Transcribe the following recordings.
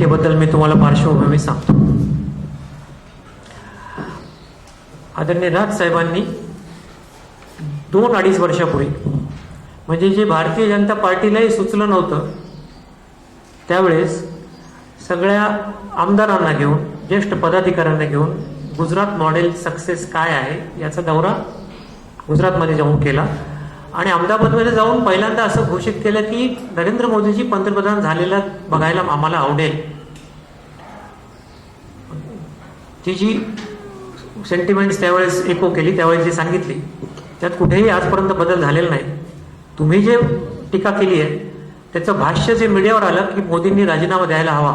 टीकेबद्दल मी तुम्हाला पार्श्वभूमी सांगतो. आदरणीय राज साहेबांनी दोन अडीच वर्षापूर्वी म्हणजे जे भारतीय जनता पार्टीलाही सुचलं नव्हतं त्यावेळेस सगळ्या आमदारांना घेऊन ज्येष्ठ पदाधिकाऱ्यांना घेऊन गुजरात मॉडेल सक्सेस काय आहे याचा दौरा गुजरातमध्ये जाऊन केला. आणि अहमदाबादमध्ये जाऊन पहिल्यांदा असं घोषित केलं की नरेंद्र मोदीजी पंतप्रधान झालेला बघायला आम्हाला आवडेल. ती जी सेंटिमेंट्स त्यावेळेस एको केली त्यावेळेस जी सांगितली त्यात कुठेही आजपर्यंत बदल झालेला नाही. तुम्ही जे टीका केली आहे त्याचं भाष्य जे मीडियावर आलं की मोदींनी राजीनामा द्यायला हवा.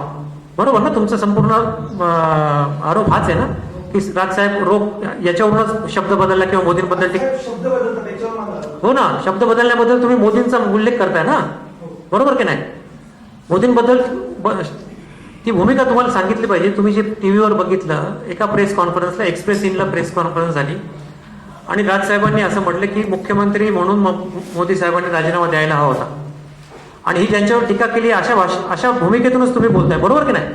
बरोबर ना? तुमचा संपूर्ण आरोप हाच आहे ना? की राजसाहेब रोग याच्यावरूनच शब्द बदलला किंवा मोदींबद्दल टीका शब्द बदलतात त्याच्यावर मला हो ना शब्द बदलण्याबद्दल तुम्ही मोदींचा उल्लेख करताय ना? बरोबर की नाही? मोदींबद्दल ब- ती भूमिका तुम्हाला सांगितली पाहिजे. तुम्ही जे टीव्हीवर बघितलं एका प्रेस कॉन्फरन्सला एक्सप्रेस इनला प्रेस कॉन्फरन्स झाली. आणि राजसाहेबांनी असं म्हटलं की मुख्यमंत्री म्हणून म- मोदी साहेबांनी राजीनामा द्यायला हवा होता. आणि ही ज्यांच्यावर टीका केली अशा भाष अशा भूमिकेतूनच तुम्ही बोलताय. बरोबर की नाही?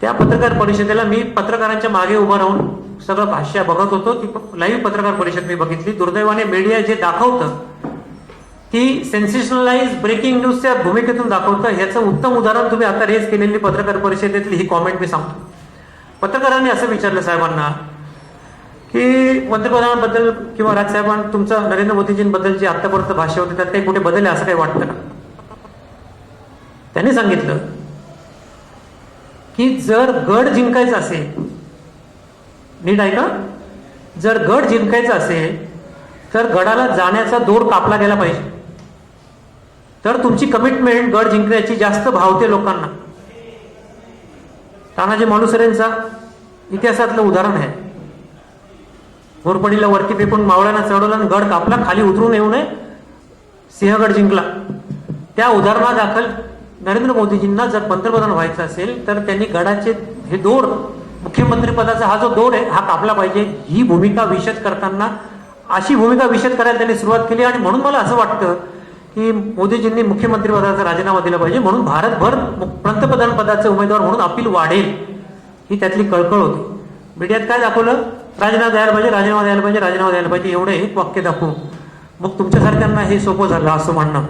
त्या पत्रकार परिषदेला मी पत्रकारांच्या मागे उभं राहून सगळं भाष्य बघत होतो ती लाईव्ह पत्रकार परिषद मी बघितली. दुर्दैवाने मीडिया जे दाखवतं ती सेन्सेशनलाइज ब्रेकिंग न्यूजच्या भूमिकेतून दाखवतं. याचं उत्तम उदाहरण तुम्ही आता रेज केलेली पत्रकार परिषदेतली ही कॉमेंट मी सांगतो. पत्रकारांनी असं विचारलं साहेबांना की पंतप्रधानांबद्दल किंवा राजसाहेबां तुमचं नरेंद्र मोदीजींबद्दल जे आतापर्यंत भाष्य होते त्यात काही कुठे बदल आहे असं काही वाटतं का? त्यांनी सांगितलं की जर गड जिंकायचं असेल नीट आहे का? जर गड जिंकायचा असेल तर गडाला जाण्याचा दोर कापला गेला पाहिजे. तर तुमची कमिटमेंट गड जिंकण्याची जास्त भावते लोकांना. तानाजी मालुसरेंचा इतिहासातलं उदाहरण आहे. घोरपडीला वरती फेकून मावळ्यांना चढवलं आणि गड कापला खाली उतरून येऊ नये. सिंहगड जिंकला. त्या उदाहरणादाखल नरेंद्र मोदीजींना जर पंतप्रधान व्हायचं असेल तर त्यांनी गडाचे हे दोर मुख्यमंत्रीपदाचा हा जो दोर आहे हा कापला पाहिजे. ही भूमिका विशद करताना अशी भूमिका विशद करायला त्यांनी सुरुवात केली आणि म्हणून मला असं वाटतं की मोदीजींनी मुख्यमंत्रीपदाचा राजीनामा दिला पाहिजे. म्हणून भारतभर पंतप्रधान पदाचे उमेदवार म्हणून अपील वाढेल ही त्यातली कळकळ होती. मीडियात काय दाखवलं? राजीनामा द्यायला पाहिजे राजीनामा द्यायला पाहिजे राजीनामा द्यायला पाहिजे एवढं एक वाक्य दाखवून. मग तुमच्यासारख्यांना हे सोपं झालं असं म्हणणं.